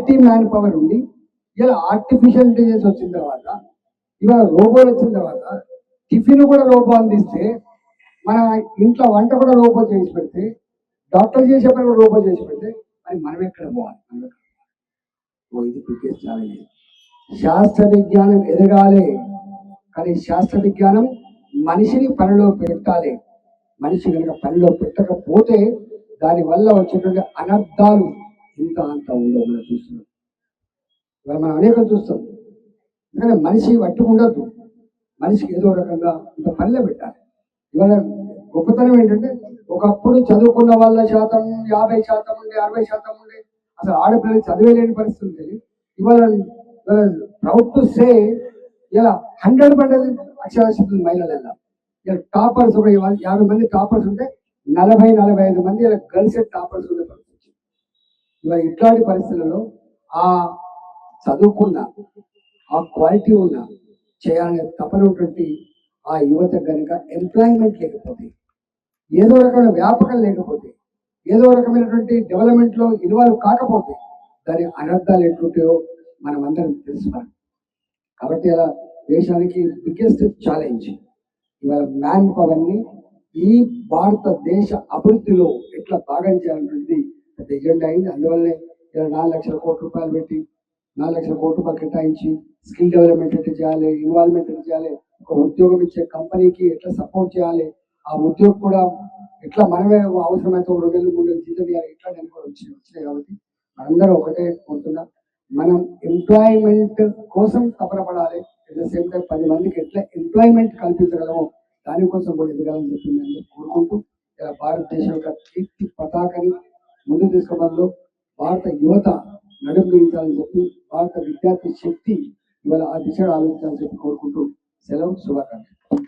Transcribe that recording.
Quality man power ఉంది. ఇలా artificial intelligence వచ్చిన తర్వాత ఇవాళ రోబోలు వచ్చిన తర్వాత టిఫిన్ కూడా రోబో అందిస్తే మన ఇంట్లో వంట కూడా రోబో చేసి పెడితే డాక్టర్ చేసే పని కూడా రోబో చేసి పెడితే మరి మనం ఎక్కడ పోవాలి? మనం ఎక్కడ పోవాలి? ఓ ఇది బిగ్గెస్ట్ ఛాలెంజ్ శాస్త్ర విజ్ఞానం ఎదగాలి. కానీ శాస్త్ర విజ్ఞానం మనిషిని పనిలో పెట్టాలి. మనిషి కనుక పనిలో పెట్టకపోతే దాని వల్ల వచ్చేటువంటి అనర్థాలు ఇంకా అంత ఉండవు మనం చూస్తున్నాం. ఇవాళ మనం అనేకం చూస్తాం. ఎందుకంటే మనిషి వట్టి ఉండద్దు. మనిషికి ఏదో రకంగా ఇంత పనిలో పెట్టాలి. ఇవాళ గొప్పతనం ఏంటంటే ఒకప్పుడు చదువుకున్న వాళ్ళ శాతం యాభై శాతం ఉండే అరవై శాతం ఉండే అసలు ఆడపిల్లలు చదివేలేని పరిస్థితి ఉంది ఇవాళ ప్రౌడ్ టు సే ఇలా హండ్రెడ్ పర్సెంట్ అక్షరాస్యత మహిళలు ఇలా ఇలా టాపర్స్ ఒక యాభై మంది టాపర్స్ ఉంటే నలభై నలభై ఐదు మంది ఇలా గర్ల్స్ టాపర్స్ ఇవాళ ఇట్లాంటి పరిస్థితులలో ఆ చదువుకున్న ఆ క్వాలిటీ ఉన్న చేయాలనే తపన ఉన్నటువంటి ఆ యువత కనుక ఎంప్లాయ్మెంట్ లేకపోతే ఏదో రకమైన వ్యాపకం లేకపోతే ఏదో రకమైనటువంటి డెవలప్మెంట్లో ఇన్వాల్వ్ కాకపోతే దాని అనర్థాలు ఎట్లుంటాయో మనం అందరం తెలుసుకోవాలి. కాబట్టి అలా దేశానికి బిగ్గెస్ట్ ఛాలెంజ్ ఇవాళ మ్యాన్ పవర్ని ఈ భారతదేశ అభివృద్ధిలో ఎట్లా భాగం చేయాలనేది పెద్ద ఎజెండా అయింది. అందువల్లనే ఇలా నాలుగు లక్షల కోట్ల రూపాయలు పెట్టి నాలుగు లక్షల కోట్ల రూపాయలు కేటాయించి స్కిల్ డెవలప్మెంట్ ఎట్లా చేయాలి ఇన్వాల్వ్మెంట్ ఎట్లా చేయాలి ఒక ఉద్యోగం ఇచ్చే కంపెనీకి ఎట్లా సపోర్ట్ చేయాలి ఆ ఉద్యోగం కూడా ఎట్లా మనమే అవసరమైతే ఒక రెండు వేల మూడు వేలు జీతం ఇవ్వాలి ఎట్లా నేను కూడా వచ్చి వచ్చినాయి కాబట్టి మనందరం ఒకటే కోరుతున్నా. మనం ఎంప్లాయ్మెంట్ కోసం తపన పడాలి. అట్ ద సేమ్ టైం పది మందికి ఎట్లా ఎంప్లాయ్మెంట్ కల్పించగలమో దానికోసం కూడా ఎదగాలని చెప్పి నేను అందరూ కోరుకుంటూ ఇలా భారతదేశం యొక్క కీర్తి పతాకని ముందు తీసుకోవడంలో భారత యువత నడుము బిగించాలని చెప్పి భారత విద్యార్థి శక్తి ఇవాళ ఆ దిశగా ఆలోచించాలని చెప్పి కోరుకుంటూ సెలవు శుభాకాంక్షలు.